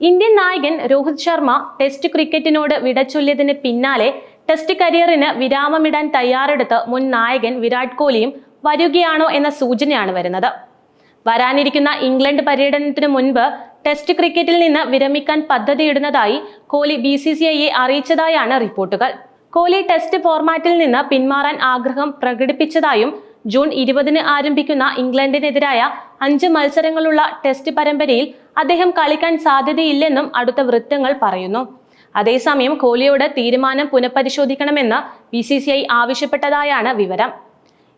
Indian നായകൻ Rohit Sharma test ക്രിക്കറ്റിനോട് വിടച്ചൊല്ലിയതിന് പിന്നാലെ ടെസ്റ്റ് കരിയറിന് വിരാമമിടാൻ തയ്യാറെടുത്ത് മുൻ നായകൻ വിരാട് കോഹ്ലിയും വരികയാണോ എന്ന സൂചനയാണ് വരുന്നത്. വരാനിരിക്കുന്ന ഇംഗ്ലണ്ട് പര്യടനത്തിന് മുൻപ് ടെസ്റ്റ് ക്രിക്കറ്റിൽ നിന്ന് വിരമിക്കാൻ പദ്ധതിയിടുന്നതായി കോഹ്ലി ബി സി സി ഐയെ അറിയിച്ചതായാണ് റിപ്പോർട്ടുകൾ. കോഹ്ലി ടെസ്റ്റ് ഫോർമാറ്റിൽ നിന്ന് പിന്മാറാൻ ആഗ്രഹം പ്രകടിപ്പിച്ചതായും ജൂൺ ഇരുപതിന് ആരംഭിക്കുന്ന ഇംഗ്ലണ്ടിനെതിരായ അഞ്ച് മത്സരങ്ങളുള്ള ടെസ്റ്റ് പരമ്പരയിൽ അദ്ദേഹം കളിക്കാൻ സാധ്യതയില്ലെന്നും അടുത്ത വൃത്തങ്ങൾ പറയുന്നു. അതേസമയം കോഹ്ലിയോട് തീരുമാനം പുനഃപരിശോധിക്കണമെന്ന് ബി സി സി ഐ ആവശ്യപ്പെട്ടതായാണ് വിവരം.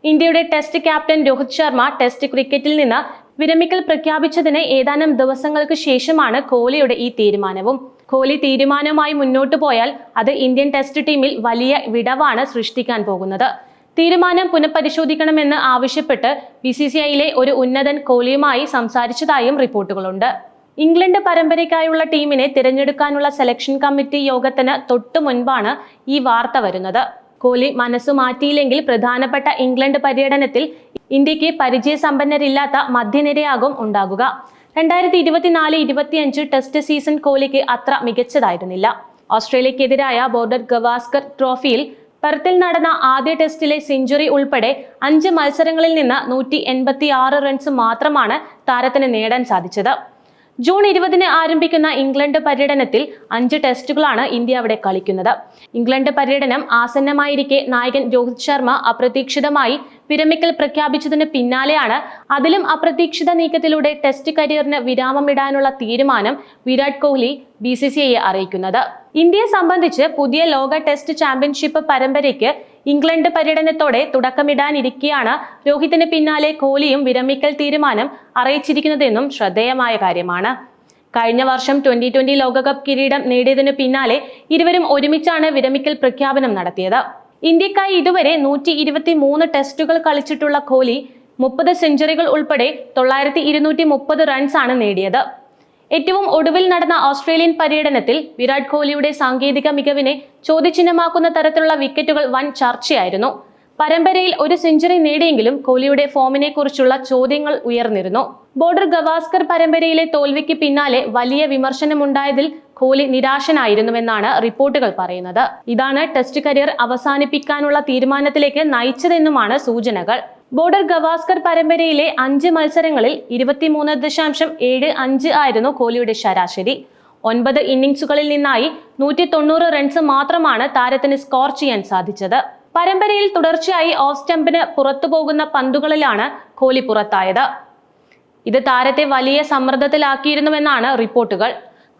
ഇന്ത്യയുടെ test captain Rohit Sharma test ക്രിക്കറ്റിൽ നിന്ന് വിരമിക്കൽ പ്രഖ്യാപിച്ചതിന് ഏതാനും ദിവസങ്ങൾക്ക് ശേഷമാണ് കോഹ്ലിയുടെ ഈ തീരുമാനവും. കോഹ്ലി തീരുമാനവുമായി മുന്നോട്ടു പോയാൽ അത് ഇന്ത്യൻ ടെസ്റ്റ് ടീമിൽ വലിയ വിടവാണ് സൃഷ്ടിക്കാൻ പോകുന്നത്. തീരുമാനം പുനഃപരിശോധിക്കണമെന്ന് ആവശ്യപ്പെട്ട് ബി സി സി ഐയിലെ ഒരു ഉന്നതൻ കോഹ്ലിയുമായി സംസാരിച്ചതായും റിപ്പോർട്ടുകളുണ്ട്. ഇംഗ്ലണ്ട് പരമ്പരയ്ക്കായുള്ള ടീമിനെ തിരഞ്ഞെടുക്കാനുള്ള സെലക്ഷൻ കമ്മിറ്റി യോഗത്തിന് തൊട്ടു മുൻപാണ് ഈ വാർത്ത വരുന്നത്. കോഹ്ലി മനസ്സു മാറ്റിയില്ലെങ്കിൽ പ്രധാനപ്പെട്ട ഇംഗ്ലണ്ട് പര്യടനത്തിൽ ഇന്ത്യയ്ക്ക് പരിചയസമ്പന്നരില്ലാത്ത മധ്യനിരയാകും ഉണ്ടാകുക. രണ്ടായിരത്തി ഇരുപത്തിനാല് ഇരുപത്തിയഞ്ച് ടെസ്റ്റ് സീസൺ കോഹ്ലിക്ക് അത്ര മികച്ചതായിരുന്നില്ല. ഓസ്ട്രേലിയക്കെതിരായ ബോർഡർ ഗവാസ്കർ ട്രോഫിയിൽ പെർത്തിൽ നടന്ന ആദ്യ ടെസ്റ്റിലെ സെഞ്ചുറി ഉൾപ്പെടെ അഞ്ച് മത്സരങ്ങളിൽ നിന്ന് നൂറ്റി റൺസ് മാത്രമാണ് താരത്തിന് നേടാൻ സാധിച്ചത്. ജൂൺ ഇരുപതിന് ആരംഭിക്കുന്ന ഇംഗ്ലണ്ട് പര്യടനത്തിൽ അഞ്ച് ടെസ്റ്റുകളാണ് ഇന്ത്യ അവിടെ കളിക്കുന്നത്. ഇംഗ്ലണ്ട് പര്യടനം ആസന്നമായിരിക്കെ നായകൻ രോഹിത് ശർമ്മ അപ്രതീക്ഷിതമായി വിരമിക്കൽ പ്രഖ്യാപിച്ചതിന് പിന്നാലെയാണ് അതിലും അപ്രതീക്ഷിത നീക്കത്തിലൂടെ ടെസ്റ്റ് കരിയറിന് വിരാമമിടാനുള്ള തീരുമാനം Virat Kohli B C C ഐയെ അറിയിക്കുന്നത്. ഇന്ത്യയെ സംബന്ധിച്ച് പുതിയ ലോക ടെസ്റ്റ് ചാമ്പ്യൻഷിപ്പ് പരമ്പരയ്ക്ക് ഇംഗ്ലണ്ട് പര്യടനത്തോടെ തുടക്കമിടാനിരിക്കെയാണ് രോഹിത്തിന് പിന്നാലെ കോഹ്ലിയും വിരമിക്കൽ തീരുമാനം അറിയിച്ചിരിക്കുന്നതെന്നും ശ്രദ്ധേയമായ കാര്യമാണ്. കഴിഞ്ഞ വർഷം ട്വന്റി ട്വന്റി ലോകകപ്പ് കിരീടം നേടിയതിനു പിന്നാലെ ഇരുവരും ഒരുമിച്ചാണ് വിരമിക്കൽ പ്രഖ്യാപനം നടത്തിയത്. ഇന്ത്യക്കായി ഇതുവരെ നൂറ്റി ഇരുപത്തി മൂന്ന് ടെസ്റ്റുകൾ കളിച്ചിട്ടുള്ള കോഹ്ലി മുപ്പത് സെഞ്ചുറികൾ ഉൾപ്പെടെ തൊള്ളായിരത്തി ഇരുന്നൂറ്റി മുപ്പത് റൺസാണ് നേടിയത്. ഏറ്റവും ഒടുവിൽ നടന്ന ഓസ്ട്രേലിയൻ പര്യടനത്തിൽ വിരാട് കോഹ്ലിയുടെ സാങ്കേതിക മികവിനെ ചോദ്യചിഹ്നമാക്കുന്ന തരത്തിലുള്ള വിക്കറ്റുകൾ വൻ ചർച്ചയായിരുന്നു. പരമ്പരയിൽ ഒരു സെഞ്ചുറി നേടിയെങ്കിലും കോഹ്ലിയുടെ ഫോമിനെ കുറിച്ചുള്ള ചോദ്യങ്ങൾ ഉയർന്നിരുന്നു. ബോർഡർ ഗവാസ്കർ പരമ്പരയിലെ തോൽവിക്ക് പിന്നാലെ വലിയ വിമർശനമുണ്ടായതിൽ കോഹ്ലി നിരാശനായിരുന്നുവെന്നാണ് റിപ്പോർട്ടുകൾ പറയുന്നത്. ഇതാണ് ടെസ്റ്റ് കരിയർ അവസാനിപ്പിക്കാനുള്ള തീരുമാനത്തിലേക്ക് നയിച്ചതെന്നുമാണ് സൂചനകൾ. ബോർഡർ ഗവാസ്കർ പരമ്പരയിലെ അഞ്ച് മത്സരങ്ങളിൽ ഇരുപത്തിമൂന്ന് ദശാംശം ഏഴ് അഞ്ച് ആയിരുന്നു കോഹ്ലിയുടെ ശരാശരി. ഒൻപത് ഇന്നിംഗ്സുകളിൽ നിന്നായി നൂറ്റി തൊണ്ണൂറ് റൺസ് മാത്രമാണ് താരത്തിന് സ്കോർ ചെയ്യാൻ സാധിച്ചത്. പരമ്പരയിൽ തുടർച്ചയായി ഓഫ് സ്റ്റംപിന് പുറത്തു പോകുന്ന പന്തുകളിലാണ് കോഹ്ലി പുറത്തായത്. ഇത് താരത്തെ വലിയ സമ്മർദ്ദത്തിലാക്കിയിരുന്നുവെന്നാണ് റിപ്പോർട്ടുകൾ.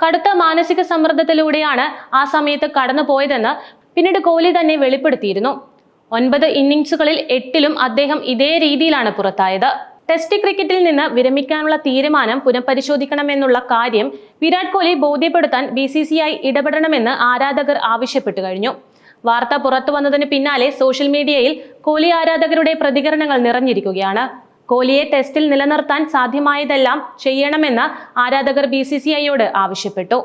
കടുത്ത മാനസിക സമ്മർദ്ദത്തിലൂടെയാണ് ആ സമയത്ത് കടന്നുപോയതെന്ന് പിന്നീട് കോഹ്ലി തന്നെ വെളിപ്പെടുത്തിയിരുന്നു. ഒൻപത് ഇന്നിംഗ്സുകളിൽ എട്ടിലും അദ്ദേഹം ഇതേ രീതിയിലാണ് പുറത്തായത്. ടെസ്റ്റ് ക്രിക്കറ്റിൽ നിന്ന് വിരമിക്കാനുള്ള തീരുമാനം പുനഃപരിശോധിക്കണമെന്നുള്ള കാര്യം വിരാട് കോഹ്ലി ബോധ്യപ്പെടുത്താൻ ബി സി സി ഐ ഇടപെടണമെന്ന് ആരാധകർ ആവശ്യപ്പെട്ടു കഴിഞ്ഞു. വാർത്ത പുറത്തു വന്നതിന് പിന്നാലെ സോഷ്യൽ മീഡിയയിൽ കോഹ്ലി ആരാധകരുടെ പ്രതികരണങ്ങൾ നിറഞ്ഞിരിക്കുകയാണ്. കോഹ്ലിയെ ടെസ്റ്റിൽ നിലനിർത്താൻ സാധ്യമായതെല്ലാം ചെയ്യണമെന്ന് ആരാധകർ ബി ആവശ്യപ്പെട്ടു.